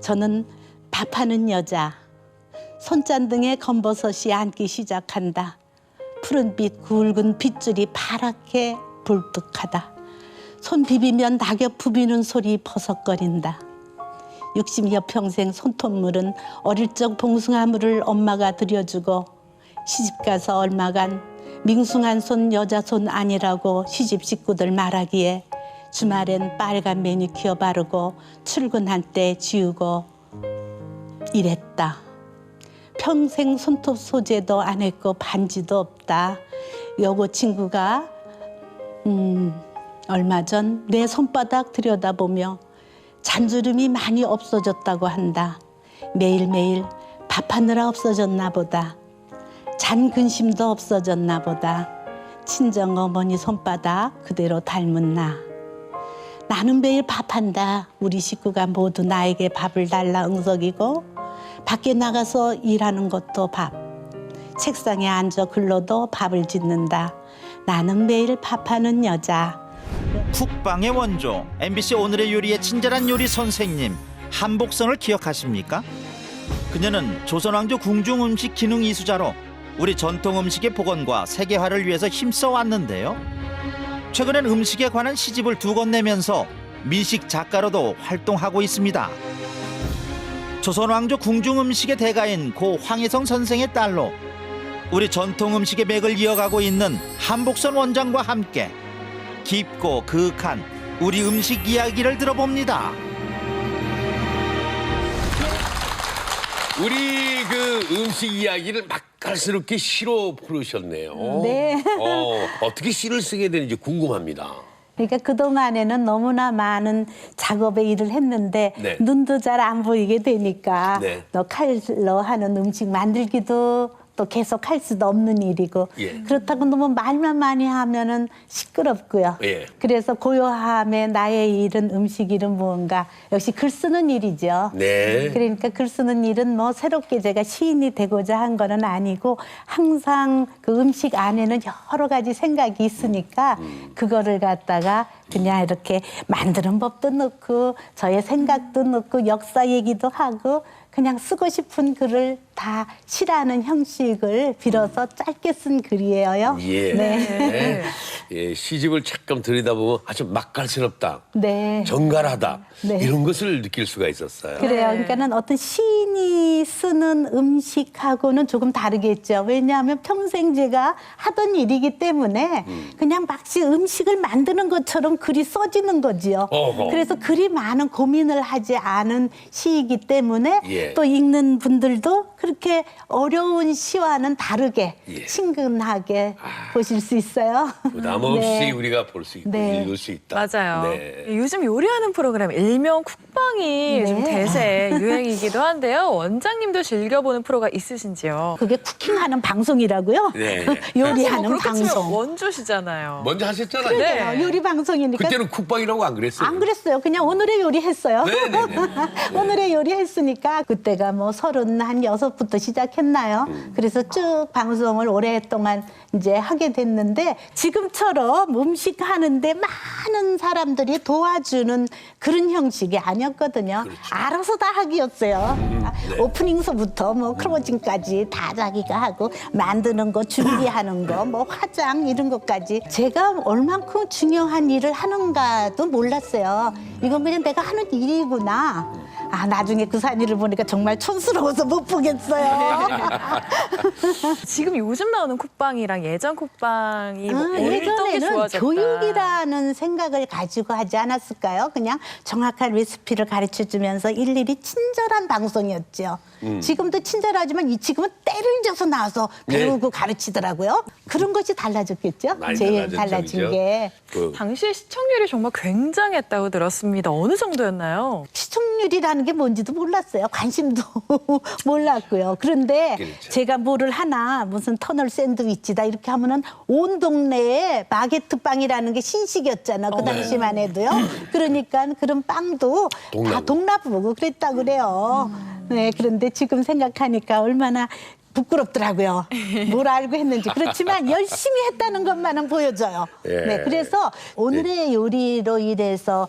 저는 밥하는 여자 손잔등에 검버섯이 앉기 시작한다. 푸른빛 굵은 빗줄이 파랗게 불뚝하다. 손 비비면 낙엽 부비는 소리 버석거린다. 60여 평생 손톱물은 어릴 적 봉숭아물을 엄마가 들여주고 시집가서 얼마간 밍숭한 손 여자 손 아니라고 시집 식구들 말하기에 주말엔 빨간 매니큐어 바르고 출근할 때 지우고 이랬다. 평생 손톱 소재도 안 했고 반지도 없다. 여고 친구가 음, 얼마 전 내 손바닥 들여다보며 잔주름이 많이 없어졌다고 한다. 매일매일 밥하느라 없어졌나 보다. 잔 근심도 없어졌나 보다. 친정 어머니 손바닥 그대로 닮은 나. 나는 매일 밥한다. 우리 식구가 모두 나에게 밥을 달라 응석이고 밖에 나가서 일하는 것도 밥. 책상에 앉아 글러도 밥을 짓는다. 나는 매일 밥하는 여자. 쿡방의 원조 MBC 오늘의 요리의 친절한 요리 선생님 한복선을 기억하십니까? 그녀는 조선왕조 궁중 음식 기능 이수자로 우리 전통 음식의 복원과 세계화를 위해서 힘써 왔는데요. 최근엔 음식에 관한 시집을 두 권 내면서 미식 작가로도 활동하고 있습니다. 조선 왕조 궁중 음식의 대가인 고 황혜성 선생의 딸로 우리 전통 음식의 맥을 이어가고 있는 한복선 원장과 함께 깊고 그윽한 우리 음식 이야기를 들어봅니다. 우리 그 음식 이야기를 맛깔스럽게 시로 풀으셨네요. 네. 어, 어떻게 시를 쓰게 되는지 궁금합니다. 그러니까 그동안에는 너무나 많은 작업의 일을 했는데 네. 눈도 잘 안 보이게 되니까 네. 또 칼로 하는 음식 만들기도 또 계속 할 수도 없는 일이고 예. 그렇다고 너무 말만 많이 하면은 시끄럽고요. 예. 그래서 고요함에 나의 일은 음식 일은 무언가 역시 글 쓰는 일이죠. 네. 그러니까 글 쓰는 일은 뭐 새롭게 제가 시인이 되고자 한 거는 아니고 항상 그 음식 안에는 여러 가지 생각이 있으니까 그거를 갖다가 그냥 이렇게 만드는 법도 넣고 저의 생각도 넣고 역사 얘기도 하고 그냥 쓰고 싶은 글을 다 시라는 형식을 빌어서 짧게 쓴 글이에요. 예. 네. 네. 예, 시집을 잠깐 들여다보면 아주 맛깔스럽다. 네. 정갈하다. 네. 이런 것을 느낄 수가 있었어요. 그래요. 그러니까는 어떤 시인이 쓰는 음식하고는 조금 다르겠죠. 왜냐하면 평생 제가 하던 일이기 때문에 그냥 막시 음식을 만드는 것처럼 글이 써지는 거지요. 어허. 그래서 글이 많은 고민을 하지 않은 시이기 때문에 예. 또 읽는 분들도 그렇게 어려운 시와는 다르게 예. 아. 친근하게 보실 수 있어요. 부담 없이 네. 우리가 볼 수 있고 네. 읽을 수 있다. 맞아요. 네. 요즘 요리하는 프로그램 일명 쿡방이 네. 좀 대세 유행이기도 한데요. 원장님도 즐겨보는 프로가 있으신지요? 그게 쿠킹하는 방송이라고요. 네. 요리하는 뭐 그렇게 치면 방송. 원조시잖아요. 먼저 하셨잖아요. 네. 요리 방송이 니까 그때는 쿡방이라고 안 그랬어요. 안 그랬어요. 그냥 오늘의 요리 했어요. 네네네. 오늘의 요리 했으니까 그때가 뭐 서른 한 여섯부터 시작했나요? 음. 그래서 쭉 방송을 오랫동안 이제 하게 됐는데 지금처럼 음식 하는데 많은 사람들이 도와주는 그런 형식이 아니었거든요. 알아서 다 하기였어요. 아, 네. 오프닝서부터 뭐 클로징까지 다 자기가 하고 만드는 거 준비하는 거 뭐 화장 이런 것까지 제가 얼만큼 중요한 일을 하는가도 몰랐어요. 이건 그냥 내가 하는 일이구나. 아 나중에 그 산일을 보니까 정말 촌스러워서 못 보겠어요. 지금 요즘 나오는 쿡방이랑 예전 쿡방이 뭐 아, 어떤 게 예전에는 좋아졌다. 교육이라는 생각을 가지고 하지 않았을까요? 그냥 정확한 레시피를 가르쳐 주면서 일일이 친절한 방송이었죠. 음. 지금도 친절하지만 이 지금은 때를 져서 나와서 네. 배우고 가르치더라고요. 그런 것이 달라졌겠죠? 많이 제일 달라졌죠, 달라진 그죠? 게. 그 당시에 시청률이 정말 굉장했다고 들었습니다. 어느 정도였나요? 시청률이라는 게 뭔지도 몰랐어요. 관심도 몰랐고요. 그런데 그렇죠. 제가 뭐를 하나 무슨 터널 샌드위치다 이렇게 하면은 온 동네에 마게트 빵이라는 게 신식이었잖아. 그 당시만 해도요. 그러니까 그런 빵도 다 동나무. 동나무고 그랬다 그래요. 네. 그런데 지금 생각하니까 얼마나 부끄럽더라고요. 뭘 알고 했는지. 그렇지만 열심히 했다는 것만은 보여져요. 예. 네, 그래서 오늘의 요리로 인해서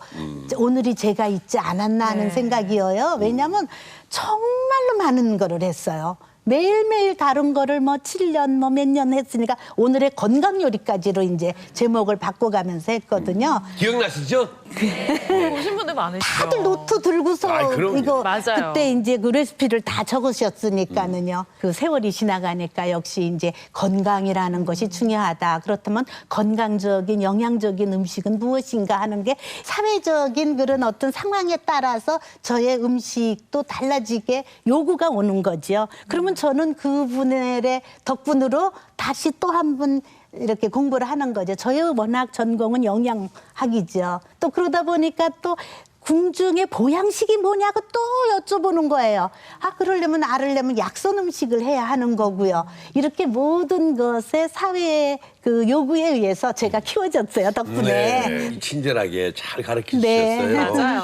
오늘이 제가 있지 않았나 하는 네. 생각이에요. 왜냐하면 정말로 많은 거를 했어요. 매일매일 다른 거를 뭐 7년 뭐 몇 년 했으니까 오늘의 건강 요리까지로 이제 제목을 바꿔가면서 했거든요. 기억나시죠? 보신 분들 많으시죠. 다들 노트 들고서 아이, 그럼요. 이거 맞아요. 그때 이제 그 레시피를 다 적으셨으니까는요. 그 세월이 지나가니까 역시 이제 건강이라는 것이 중요하다. 그렇다면 건강적인 영양적인 음식은 무엇인가 하는 게 사회적인 그런 어떤 상황에 따라서 저의 음식도 달라지게 요구가 오는 거지요. 그러면 저는 그분의 덕분으로 다시 또 한 번 이렇게 공부를 하는 거죠. 저의 워낙 전공은 영양학이죠. 또 그러다 보니까 또 궁중의 보양식이 뭐냐고 또 여쭤보는 거예요. 아, 그러려면 알으려면 약선 음식을 해야 하는 거고요. 이렇게 모든 것에 사회의 그 요구에 의해서 제가 키워졌어요, 덕분에. 네. 친절하게 잘 가르쳐 네. 주셨어요. 맞아요.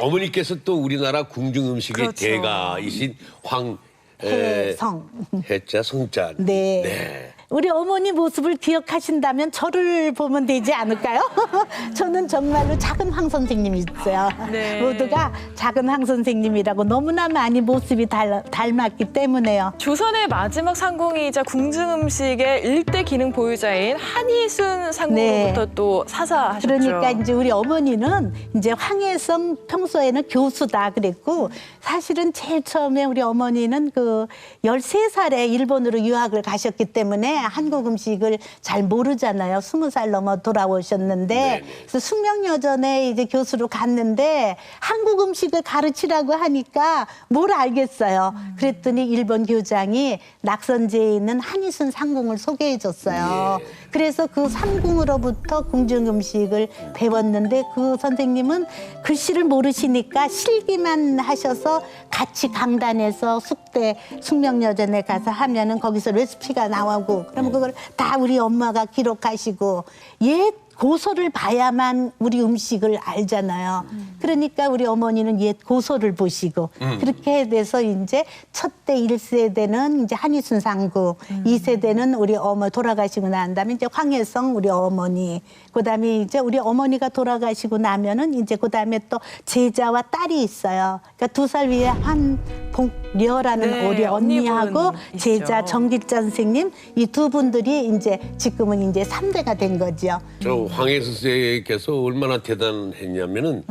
어머니께서 또 우리나라 궁중 음식의 그렇죠. 대가이신 황 에, 해성. 해자 성자. 네. 네. 우리 어머니 모습을 기억하신다면 저를 보면 되지 않을까요? 저는 정말로 작은 황 선생님이 있어요. 네. 모두가 작은 황 선생님이라고 너무나 많이 모습이 닮, 닮았기 때문에요. 조선의 마지막 상공이자 궁중 음식의 일대 기능 보유자인 한희순 상공으로부터 네. 또 사사하셨죠. 그러니까 이제 우리 어머니는 이제 황혜성 평소에는 교수다 그랬고 사실은 제일 처음에 우리 어머니는 그 13살에 일본으로 유학을 가셨기 때문에 한국 음식을 잘 모르잖아요. 20살 넘어 돌아오셨는데 네네. 그래서 숙명여전에 이제 교수로 갔는데 한국 음식을 가르치라고 하니까 뭘 알겠어요. 그랬더니 일본 교장이 낙선지에 있는 한이순 상궁을 소개해 줬어요. 예. 그래서 그 상궁으로부터 궁중 음식을 배웠는데 그 선생님은 글씨를 모르시니까 실기만 하셔서 같이 강단에서 숙대 숙명여전에 가서 하면은 거기서 레시피가 나오고 그러면 그걸 다 우리 엄마가 기록하시고 옛 고서를 봐야만 우리 음식을 알잖아요. 그러니까 우리 어머니는 옛 고서를 보시고 그렇게 돼서 이제 첫대 일세대는 이제 한이순 상구, 이세대는 우리 어머 돌아가시고 난 다음에 이제 황혜성 우리 어머니, 그다음에 이제 우리 어머니가 돌아가시고 나면은 이제 그다음에 또 제자와 딸이 있어요. 그러니까 두 살 위에 한 복려라는 네, 우리 언니하고 제자 있죠. 정길자 선생님 이 두 분들이 이제 지금은 이제 삼대가된 거죠. 저 황해 선생께서 얼마나 대단했냐면은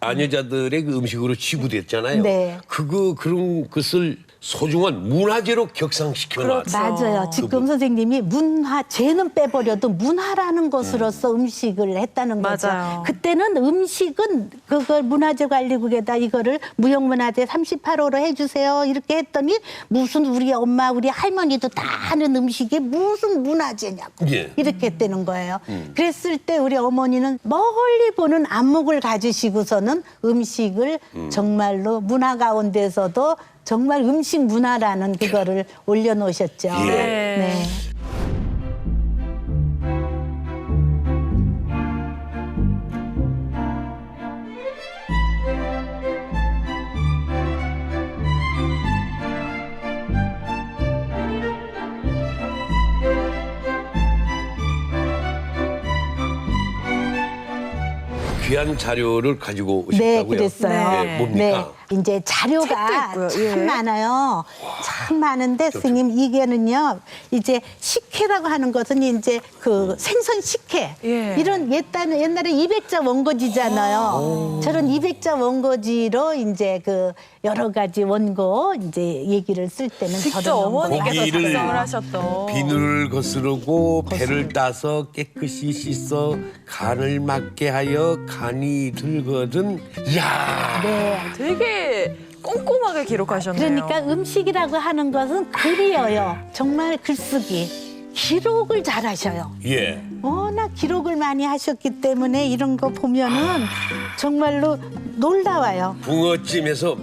아녀자들의 그 음식으로 지구됐잖아요. 네. 그거 그런 것을 소중한 문화재로 격상시켜 놨. 그렇죠. 맞아요. 지금 선생님이 문화, 죄는 빼버려도 문화라는 것으로서 음식을 했다는 거죠. 맞아요. 그때는 음식은 그걸 문화재 관리국에다 이거를 무형문화재 38호로 해주세요. 이렇게 했더니 무슨 우리 엄마, 우리 할머니도 다 하는 음식이 무슨 문화재냐고. 예. 이렇게 했다는 거예요. 그랬을 때 우리 어머니는 멀리 보는 안목을 가지시고서는 음식을 정말로 문화 가운데서도 정말 음식 문화라는 그거를 올려놓으셨죠. 예. 네. 귀한 자료를 가지고 네, 오셨다고요? 그랬어요. 네, 뭡니까? 이제 자료가. 참 예. 많아요. 참 많은데 스님 이게는요. 이제 식혜라고 하는 것은 이제 그 생선 식혜 예. 이런 옛날 옛날에 200자 원고지잖아요. 저런 200자 원고지로 이제 그 여러 가지 원고 이제 얘기를 쓸 때는 직접 저런 어머니께서 고기를 작성을 하셨던 비늘을 거스르고 배를 따서 깨끗이 씻어 간을 맞게 하여 간이 들거든. 야 네. 되게 꼼꼼하게 기록하셨네요. 그러니까 음식이라고 하는 것은 글이어요. 정말 글쓰기. 기록을 잘 하셔요. 예. 워낙 기록을 많이 하셨기 때문에 이런 거 보면은 정말로 놀라워요. 붕어찜에서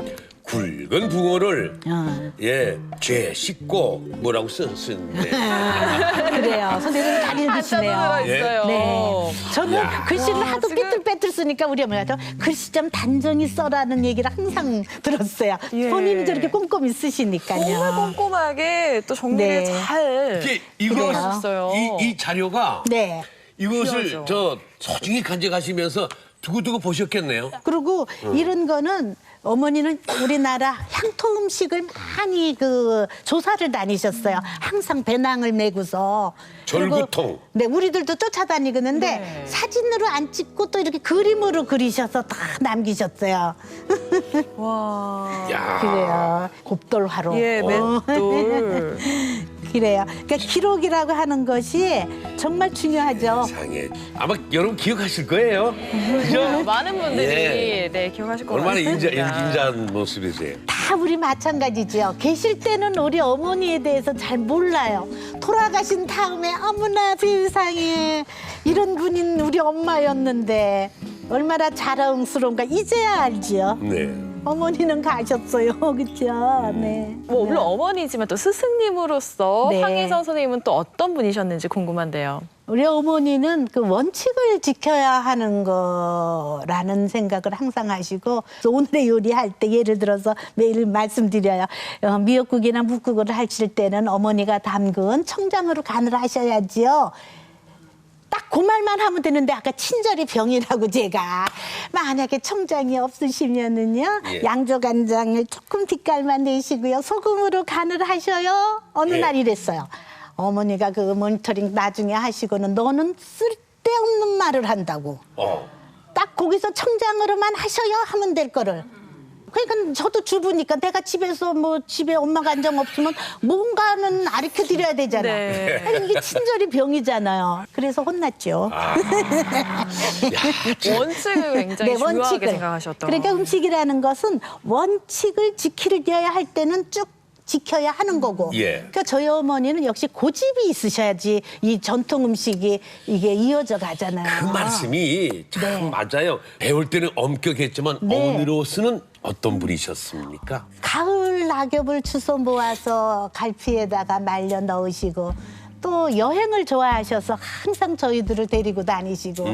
굵은 붕어를 어. 예 죄 씻고 뭐라고 쓴 쓰는데 그래요. 선생님 잘 읽으시네요. 한자도 들어있어요. 네. 저는 야. 글씨를 와, 하도 지금- 삐뚤빼뚤 쓰니까 우리 어머니가 저 글씨 좀 단정히 써라는 얘기를 항상 들었어요. 예. 본인이 저렇게 꼼꼼히 쓰시니까요. 정말 꼼꼼하게 또 정리를 네. 잘 이게 이거 그래요. 이, 이 자료가 네. 이것을 귀하죠. 저 소중히 간직하시면서 두고두고 보셨겠네요. 그리고 이런 거는 어머니는 우리나라 향토 음식을 많이 그 조사를 다니셨어요. 항상 배낭을 메고서. 그리고 절구통. 네, 우리들도 쫓아다니는데 네. 사진으로 안 찍고 또 이렇게 그림으로 그리셔서 다 남기셨어요. 와. 야. 그래요. 곱돌화로. 예, 어. 맷돌. 그래요. 그러니까 기록이라고 하는 것이 정말 중요하죠. 상해. 아마 여러분 기억하실 거예요. 그죠? 많은 분들이 예. 네 기억하실 것 얼마나 같습니다. 인자, 인자한 모습이세요. 다 우리 마찬가지죠. 계실 때는 우리 어머니에 대해서 잘 몰라요. 돌아가신 다음에 어머나 세상에 이런 분인 우리 엄마였는데 얼마나 자랑스러운가 이제야 알지요. 네. 어머니는 가셨어요, 그렇죠? 네. 뭐 물론 어머니지만 또 스승님으로서 네. 황희선 선생님은 또 어떤 분이셨는지 궁금한데요. 우리 어머니는 그 원칙을 지켜야 하는 거라는 생각을 항상 하시고 그래서 오늘의 요리할 때 예를 들어서 매일 말씀드려요. 어, 미역국이나 묵국을 하실 때는 어머니가 담근 청장으로 간을 하셔야지요. 딱 그 말만 하면 되는데 아까 친절히 병이라고 제가 만약에 청장이 없으시면은요 예. 양조간장을 조금 빛깔만 내시고요 소금으로 간을 하셔요 어느 예. 날 이랬어요 어머니가 그 모니터링 나중에 하시고는 너는 쓸데없는 말을 한다고 어. 딱 거기서 청장으로만 하셔요 하면 될 거를. 그러니까 저도 주부니까 내가 집에서 뭐 집에 엄마 간장 없으면 뭔가는 아르켜 드려야 되잖아. 네. 아니, 이게 친절이 병이잖아요. 그래서 혼났죠. 원칙을 굉장히 중요하게 생각하셨던. 그러니까 음식이라는 것은 원칙을 지키려야 할 때는 쭉 지켜야 하는 거고. 예. 그러니까 저희 어머니는 역시 고집이 있으셔야지 이 전통 음식이 이게 이어져 가잖아요. 그 말씀이 참 네. 맞아요. 배울 때는 엄격했지만 네. 어머니로서는 어떤 분이셨습니까? 가을 낙엽을 주워 모아서 갈피에다가 말려 넣으시고 또 여행을 좋아하셔서 항상 저희들을 데리고 다니시고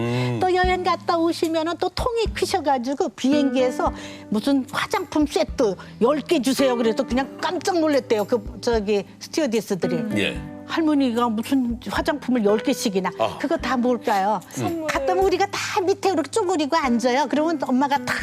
또 여행 갔다 오시면은 또 통이 크셔가지고 비행기에서 무슨 화장품 세트 열 개 주세요 그래서 그냥 깜짝 놀랐대요 그 저기 스튜어디스들이 예. 할머니가 무슨 화장품을 열개씩이나 아. 그거 다 뭘까요? 갔다 오면 우리가 다 밑에 이렇게 쪼그리고 앉아요. 그러면 엄마가 다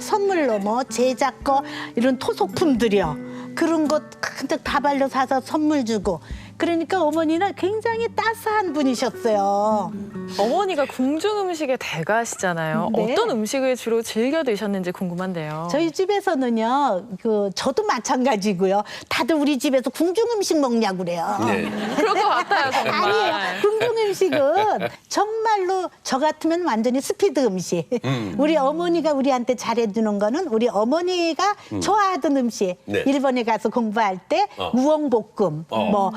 선물로 뭐 제작 거 이런 토속품들이요. 그런 것 한뜩 다 발려 사서 선물 주고. 그러니까 어머니는 굉장히 따스한 분이셨어요. 어머니가 궁중 음식의 대가시잖아요. 네. 어떤 음식을 주로 즐겨 드셨는지 궁금한데요. 저희 집에서는요, 그 저도 마찬가지고요. 다들 우리 집에서 궁중 음식 먹냐고 그래요. 네. 그럴 것 같아요, 정말. 아니에요. 궁중 음식은 정말로 저 같으면 완전히 스피드 음식. 우리 어머니가 우리한테 잘해주는 거는 우리 어머니가 좋아하던 음식. 네. 일본에 가서 공부할 때 어. 우엉볶음, 어. 뭐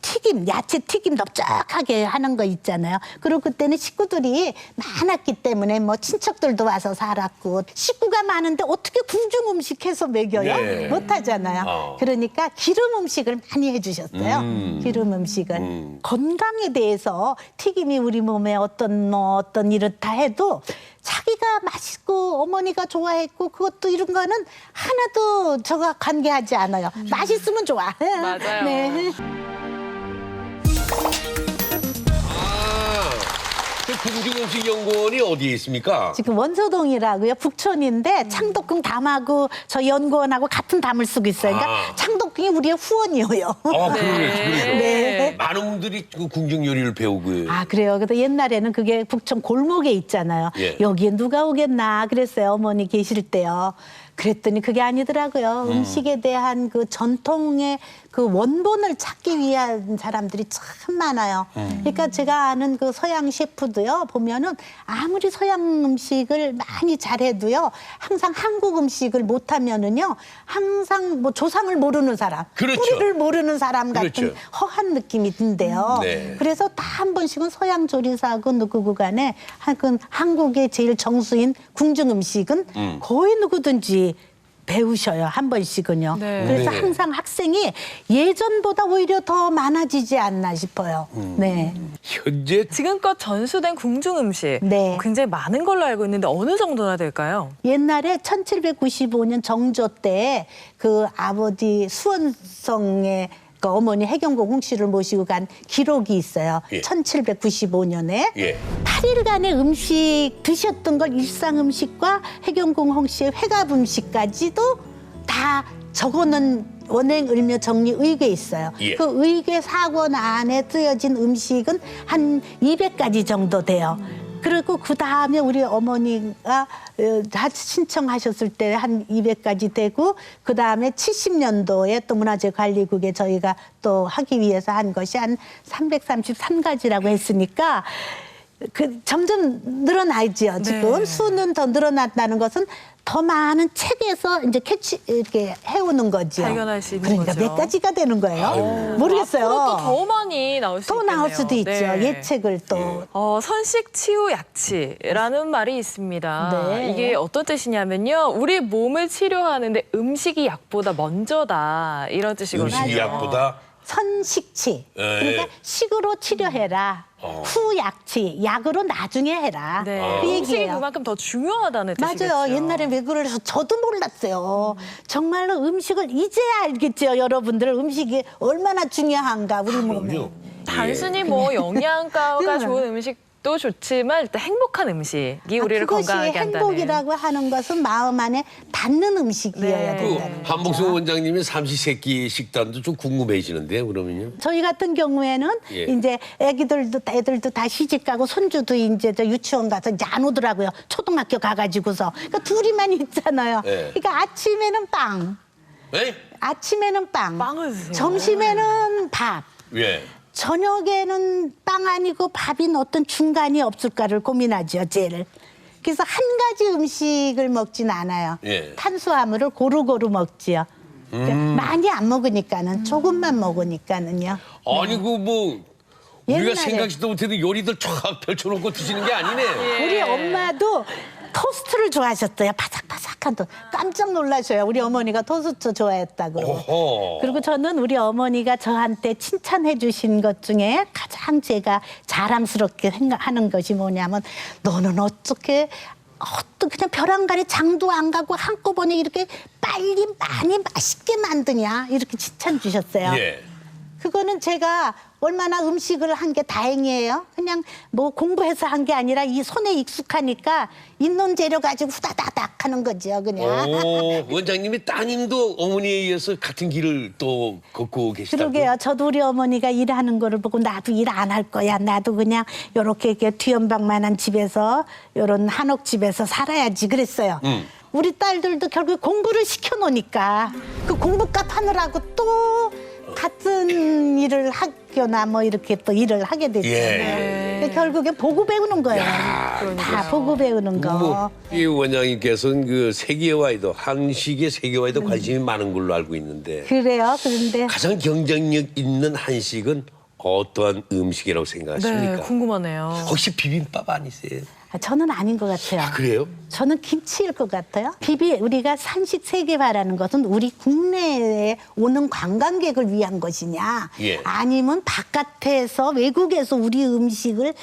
튀김, 야채 튀김 넓적하게 하는 거 있잖아요. 그리고 그때는 식구들이 많았기 때문에 뭐 친척들도 와서 살았고 식구가 많은데 어떻게 궁중 음식 해서 먹여요? 네. 못 하잖아요. 어. 그러니까 기름 음식을 많이 해주셨어요. 음. 기름 음식을 음. 건강에 대해서 튀김이 우리 몸에 어떤 뭐 어떤 이렇다 해도 자기가 맛있고 어머니가 좋아했고 그것도 이런 거는 하나도 저가 관계하지 않아요. 맛있으면 좋아. 맞아요. 네. 궁중음식연구원이 어디에 있습니까? 지금 원서동이라고요. 북촌인데 창덕궁 담하고 저 연구원하고 같은 담을 쓰고 있어요. 그러니까 아. 창덕궁이 우리의 후원이에요. 아, 그러네, 네. 그러네. 네. 많은 분들이 그 궁중 요리를 배우고. 아 그래요. 그래서 옛날에는 그게 북촌 골목에 있잖아요. 예. 여기에 누가 오겠나 그랬어요. 어머니 계실 때요. 그랬더니 그게 아니더라고요. 음. 식에 대한 그 전통의 그 원본을 찾기 위한 사람들이 참 많아요. 그러니까 제가 아는 그 서양 셰프도요 보면은 아무리 서양 음식을 많이 잘해도요 항상 한국 음식을 못하면은요 항상 뭐 조상을 모르는 사람, 그렇죠. 뿌리를 모르는 사람 같은 그렇죠. 허한 느낌이 든대요. 네. 그래서 다 한 번씩은 서양 조리사하고 누구고 간에 하여튼 한국의 제일 정수인 궁중 음식은 거의 누구든지 배우셔요 한 번씩은요. 네. 그래서 네. 항상 학생이 예전보다 오히려 더 많아지지 않나 싶어요. 네. 현재 지금껏 전수된 궁중 음식 네. 굉장히 많은 걸로 알고 있는데 어느 정도나 될까요? 옛날에 1795년 정조 때 그 아버지 수원성의 그 어머니 해경공 홍씨를 모시고 간 기록이 있어요. 예. 1795년에 예. 8일간의 음식 드셨던 걸 일상 음식과 해경공 홍씨의 회갑 음식까지도 다 적어놓은 원행 을묘 정리 의궤에 있어요. 예. 그 의궤 사권 안에 쓰여진 음식은 한 200가지 정도 돼요. 그리고 그 다음에 우리 어머니가 어, 다 신청하셨을 때 한 200가지 되고 그 다음에 70년도에 또 문화재관리국에 저희가 또 하기 위해서 한 것이 한 333가지라고 했으니까 그 점점 늘어나죠. 지금 네. 수는 더 늘어났다는 것은 더 많은 책에서 이제 캐치 이렇게 해오는 거죠. 발견할 수 있는 그러니까 거죠. 몇 가지가 되는 거예요. 모르겠어요. 앞으로 또더 많이 나올 수또 있겠네요. 나올 수도 있죠. 네. 예책을 또. 어, 선식 치유 약치라는 말이 있습니다. 네. 이게 어떤 뜻이냐면요. 우리 몸을 치료하는데 음식이 약보다 먼저다. 이런 뜻이거든요. 음식이 약보다 선식치. 예, 그러니까 예. 식으로 치료해라. 어. 후약치. 약으로 나중에 해라. 네. 그 음식이 얘기예요. 그만큼 더 중요하다는 뜻이겠죠. 맞아요. 옛날에 왜 그래서 저도 몰랐어요. 정말로 음식을 이제야 알겠죠. 여러분들 음식이 얼마나 중요한가 우리 몸에. 그럼요. 단순히 뭐 영양가가 네. 좋은 음식 도 좋지만 일단 행복한 음식이 아, 우리를 그것이 건강하게 한다는. 행복이라고 하는 것은 마음 안에 닿는 음식이어야 네. 그 된다는 거죠. 한복수 원장님의 삼시세끼 식단도 좀 궁금해지는데요. 그러면요. 저희 같은 경우에는 예. 이제 애기들도 애들도 다 시집 가고 손주도 이제 저 유치원 가서 이제 안 오더라고요. 초등학교 가가지고서 그러니까 둘이만 있잖아요. 예. 그러니까 아침에는 빵, 에? 아침에는 빵, 빵을 드세요? 점심에는 밥. 예. 저녁에는 빵 아니고 밥인 어떤 중간이 없을까를 고민하죠, 제일. 그래서 한 가지 음식을 먹진 않아요. 예. 탄수화물을 고루고루 먹지요. 그러니까 음. 많이 안 먹으니까는 조금만 먹으니까는요. 아니 그 뭐 우리가 옛날에- 생각지도 못해도 요리들 쫙 펼쳐놓고 드시는 게 아니네. 예. 우리 엄마도 토스트를 좋아하셨어요. 바삭바삭한 토. 깜짝 놀라셔요. 우리 어머니가 토스트 좋아했다고. 어허. 그리고 저는 우리 어머니가 저한테 칭찬해 주신 것 중에 가장 제가 자랑스럽게 생각하는 것이 뭐냐면 너는 어떻게 어떤 그냥 벼랑간에 장도 안 가고 한꺼번에 이렇게 빨리 많이 맛있게 만드냐 이렇게 칭찬 주셨어요. 예. 그거는 제가 얼마나 음식을 한 게 다행이에요. 그냥 뭐 공부해서 한 게 아니라 이 손에 익숙하니까 있는 재료 가지고 후다다닥 하는 거죠, 그냥. 오, 원장님이 따님도 어머니에 이어서 같은 길을 또 걷고 계시다고. 그러게요. 저도 우리 어머니가 일하는 거를 보고 나도 일 안 할 거야. 나도 그냥 요렇게 이렇게 뒤연방만한 집에서 요런 한옥 집에서 살아야지 그랬어요. 음. 우리 딸들도 결국 공부를 시켜 놓으니까 그 공부값 하느라고 또 같은 일을 학교나 뭐 이렇게 또 일을 하게 됐죠. 예. 근데 결국에 보고 배우는 거예요. 다 보고 배우는 거. 뭐, 이 원장님께서는 그 세계화에도 한식의 세계화에도 관심이 많은 걸로 알고 있는데 그래요. 그런데 가장 경쟁력 있는 한식은 어떠한 음식이라고 생각하십니까? 네, 궁금하네요. 혹시 비빔밥 아니세요? 아, 저는 아닌 것 같아요. 그래요? 저는 김치일 것 같아요. 비비 우리가 산식 세계화라는 것은 우리 국내에 오는 관광객을 위한 것이냐, 예. 아니면 바깥에서 외국에서 우리 음식을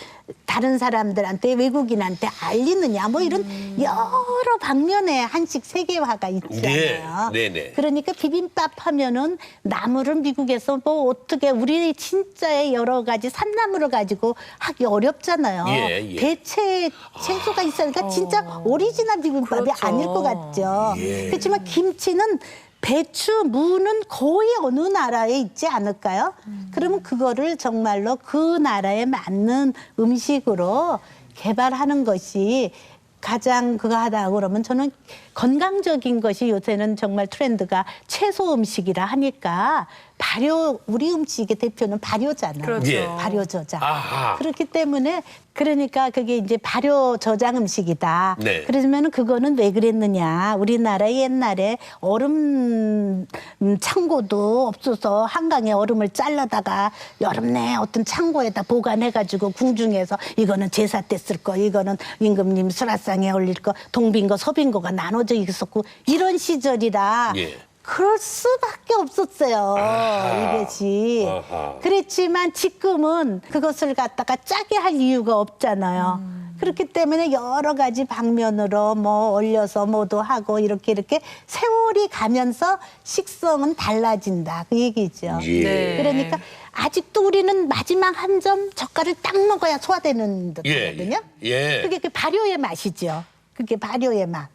다른 사람들한테 외국인한테 알리느냐, 뭐 이런 여러 방면의 한식 세계화가 있잖아요. 네, 네, 네. 그러니까 비빔밥 하면은 나물을 미국에서 뭐 어떻게 우리 진짜의 여러 가지 산나물을 가지고 하기 어렵잖아요. 예, 예. 대체 채소가 있으니까 진짜 오리지널 비빔밥이 그렇죠. 아닐 것 같죠. 예. 그렇지만 김치는 배추, 무는 거의 어느 나라에 있지 않을까요? 그러면 그거를 정말로 그 나라에 맞는 음식으로 개발하는 것이 가장 그거 하다 그러면 저는 건강적인 것이 요새는 정말 트렌드가 채소 음식이라 하니까 발효 우리 음식의 대표는 발효잖아요. 그렇죠. 예. 발효 저장. 아하. 그렇기 때문에 그러니까 그게 이제 발효 저장 음식이다. 네. 그러면은 그거는 왜 그랬느냐? 우리나라 옛날에 얼음 음, 창고도 없어서 한강에 얼음을 잘라다가 여름 내 어떤 창고에다 보관해가지고 궁중에서 이거는 제사 때 쓸 거, 이거는 임금님 수라상에 올릴 거, 동빈 거, 서빈 거가 나눠져 있었고 이런 시절이라 예. 그럴 수밖에 없었어요. 아하. 이것이. 아하. 그랬지만 지금은 그것을 갖다가 짜게 할 이유가 없잖아요. 그렇기 때문에 여러 가지 방면으로 뭐 올려서 뭐도 하고 이렇게 이렇게 세월이 가면서 식성은 달라진다 그 얘기죠. 예. 네. 그러니까 아직도 우리는 마지막 한 점 젓갈을 딱 먹어야 소화되는 예. 듯하거든요. 예. 그게 그 발효의 맛이죠. 그게 발효의 맛.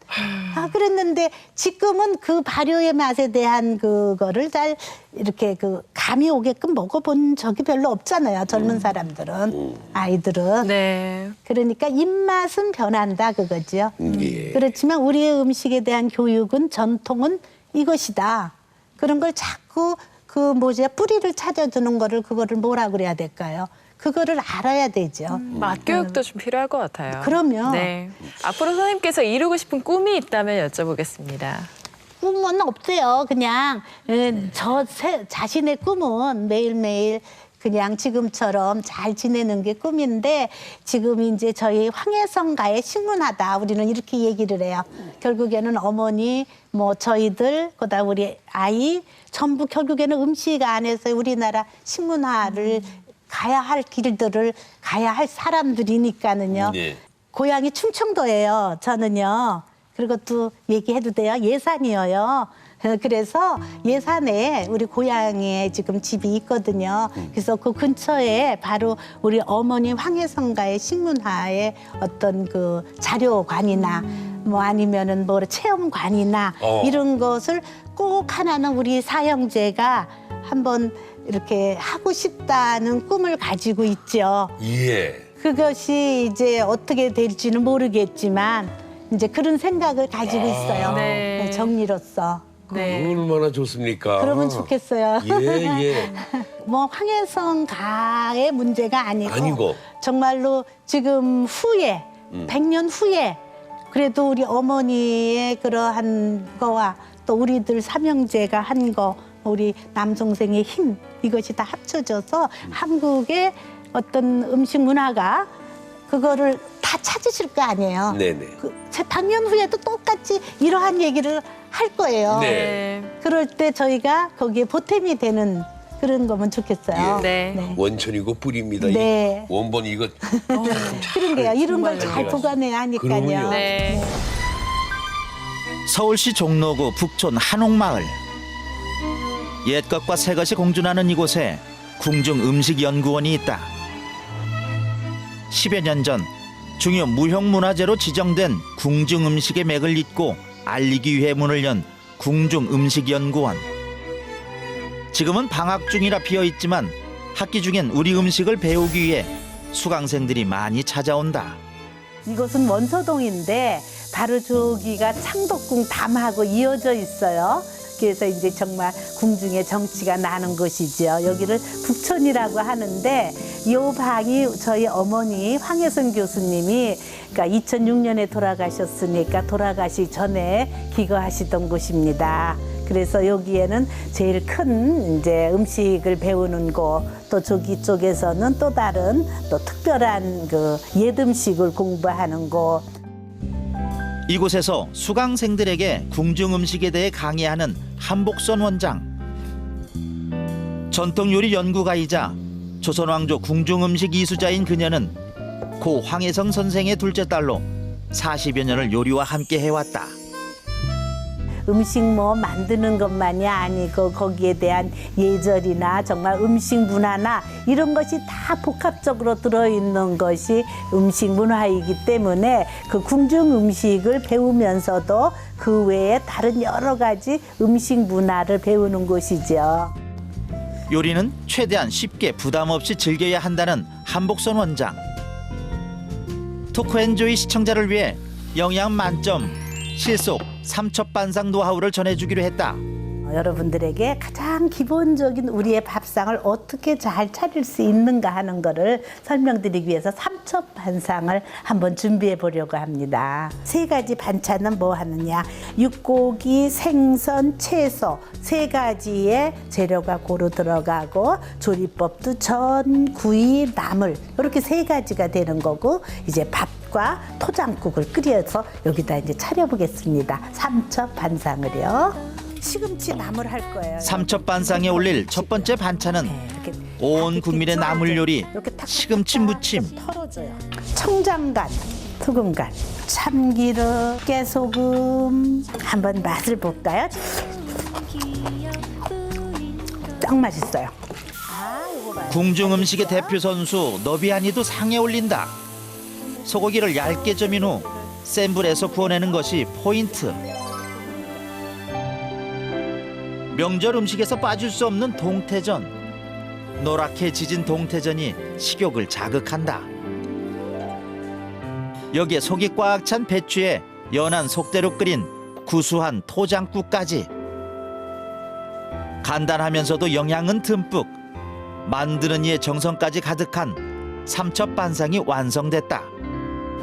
아, 그랬는데 지금은 그 발효의 맛에 대한 그거를 잘 이렇게 그 감이 오게끔 먹어본 적이 별로 없잖아요. 젊은 사람들은, 아이들은. 네. 그러니까 입맛은 변한다 그거죠. 예. 그렇지만 우리의 음식에 대한 교육은 전통은 이것이다. 그런 걸 자꾸 그 뭐지 뿌리를 찾아주는 거를 그거를 뭐라 그래야 될까요? 그거를 알아야 되죠. 맛 교육도 좀 필요할 것 같아요. 그럼요. 네. 앞으로 선생님께서 이루고 싶은 꿈이 있다면 여쭤보겠습니다. 꿈은 없어요. 그냥 음, 저 세- 자신의 꿈은 매일매일 그냥 지금처럼 잘 지내는 게 꿈인데 지금 이제 저희 황해성가에 신문하다 우리는 이렇게 얘기를 해요. 결국에는 어머니 뭐 저희들 그다 우리 아이 전부 결국에는 음식 안에서 우리나라 식문화를 가야 할 길들을 가야 할 사람들이니까는요. 네. 고향이 충청도예요. 저는요. 그리고 또 얘기해도 돼요. 예산이에요. 어, 그래서 예산에 우리 고향에 지금 집이 있거든요. 그래서 그 근처에 바로 우리 어머니 황해성가의 식문화의 어떤 그 자료관이나 뭐 아니면은 뭐 체험관이나 어. 이런 것을 꼭 하나는 우리 사형제가 한번 이렇게 하고 싶다는 꿈을 가지고 있죠. 예. 그것이 이제 어떻게 될지는 모르겠지만 이제 그런 생각을 가지고 있어요. 네. 네, 정리로서. 네. 얼마나 좋습니까? 그러면 좋겠어요. 예, 예. 뭐 황해성 가의 문제가 아니고, 아니고. 정말로 지금 후에 음. 백 100년 후에 그래도 우리 어머니의 그러한 거와 또 우리들 삼형제가 한 거 우리 남동생의 힘 이것이 다 합쳐져서 한국의 어떤 음식 문화가 그거를 다 찾으실 거 아니에요. 네네. 그, 제 반년 후에도 똑같이 이러한 얘기를 할 거예요. 네. 그럴 때 저희가 거기에 보탬이 되는 그런 거면 좋겠어요. 예. 네. 원천이고 뿌리입니다. 네. 이 원본 이거 그런 게요. 이런 걸. 잘 보관해야 하니까요. 그러면요. 네. 서울시 종로구 북촌 한옥마을 옛것과 새것이 공존하는 이곳에 궁중 음식 연구원이 있다. 10여 년 전 중요 무형문화재로 지정된 궁중 음식의 맥을 잇고 알리기 위해 문을 연 궁중 음식 연구원. 지금은 방학 중이라 비어 있지만 학기 중엔 우리 음식을 배우기 위해 수강생들이 많이 찾아온다. 이곳은 원서동인데 바로 저기가 창덕궁 담하고 이어져 있어요. 그래서 이제 정말 궁중의 정치가 나는 곳이죠. 여기를 북촌이라고 하는데 이 방이 저희 어머니 황혜선 교수님이 그러니까 2006년에 돌아가셨으니까 돌아가시 전에 기거하시던 곳입니다. 그래서 여기에는 제일 큰 이제 음식을 배우는 곳, 또 저기 쪽에서는 또 다른 또 특별한 그 옛 음식을 공부하는 곳. 이곳에서 수강생들에게 궁중 음식에 대해 강의하는 한복선 원장. 전통 요리 연구가이자 조선 왕조 궁중 음식 이수자인 그녀는 고 황혜성 선생의 둘째 딸로 40여 년을 요리와 함께 해왔다. 음식 뭐 만드는 것만이 아니고 거기에 대한 예절이나 정말 음식 문화나 이런 것이 다 복합적으로 들어있는 것이 음식 문화이기 때문에 그 궁중 음식을 배우면서도 그 외에 다른 여러 가지 음식 문화를 배우는 곳이죠. 요리는 최대한 쉽게 부담 없이 즐겨야 한다는 한복선 원장. 토크엔조이 시청자를 위해 영양 만점 실속 삼첩반상 노하우를 전해주기로 했다. 어, 여러분들에게 가장 기본적인 우리의 밥상을 어떻게 잘 차릴 수 있는가 하는 거를 설명드리기 위해서 삼첩 반상을 한번 준비해 보려고 합니다. 세 가지 반찬은 뭐 하느냐? 육고기, 생선, 채소 세 가지의 재료가 고루 들어가고 조리법도 전, 구이, 나물 이렇게 세 가지가 되는 거고 이제 밥 국과 토장국을 끓여서 여기다 이제 차려보겠습니다. 삼첩 반상을요. 시금치 나물 할 거예요. 삼첩 반상에 올릴 첫 번째 반찬은 네, 이렇게 온 국민의 탁 나물 요리 이렇게 탁 시금치 탁 무침. 좀 털어줘요. 청장간, 소금간, 참기름, 깨소금 한번 맛을 볼까요? 딱 맛있어요. 궁중 음식의 대표 선수 너비아니도 상에 올린다. 소고기를 얇게 점인 후 센 불에서 구워내는 것이 포인트. 명절 음식에서 빠질 수 없는 동태전. 노랗게 지진 동태전이 식욕을 자극한다. 여기에 속이 꽉 찬 배추에 연한 속대로 끓인 구수한 토장국까지. 간단하면서도 영양은 듬뿍. 만드는 이의 정성까지 가득한 삼첩 반상이 완성됐다.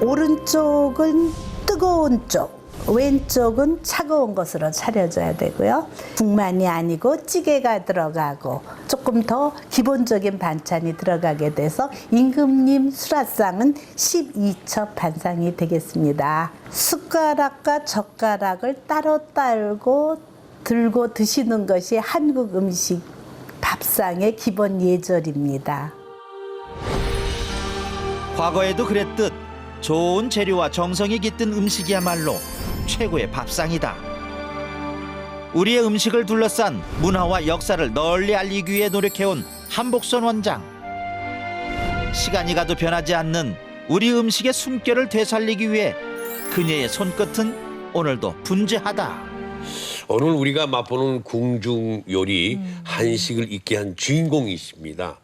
오른쪽은 뜨거운 쪽, 왼쪽은 차가운 것으로 차려줘야 되고요. 국만이 아니고 찌개가 들어가고 조금 더 기본적인 반찬이 들어가게 돼서 임금님 수라상은 12첩 반상이 되겠습니다. 숟가락과 젓가락을 따로 딸고 들고 드시는 것이 한국 음식 밥상의 기본 예절입니다. 과거에도 그랬듯 좋은 재료와 정성이 깃든 음식이야말로 최고의 밥상이다. 우리의 음식을 둘러싼 문화와 역사를 널리 알리기 위해 노력해온 한복선 원장. 시간이 가도 변하지 않는 우리 음식의 숨결을 되살리기 위해 그녀의 손끝은 오늘도 분주하다. 오늘 우리가 맛보는 궁중 요리 한식을 있게 한 주인공이십니다.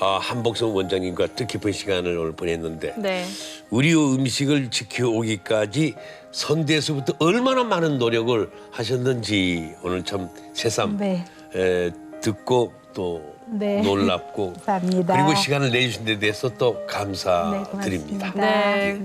아, 한복선 원장님과 뜻깊은 시간을 오늘 보냈는데 네. 우리 음식을 지켜오기까지 선대에서부터 얼마나 많은 노력을 하셨는지 오늘 참 새삼 네. 에, 듣고 또 네. 놀랍고 감사합니다. 그리고 시간을 내주신 데 대해서 또 네, 감사드립니다. 네.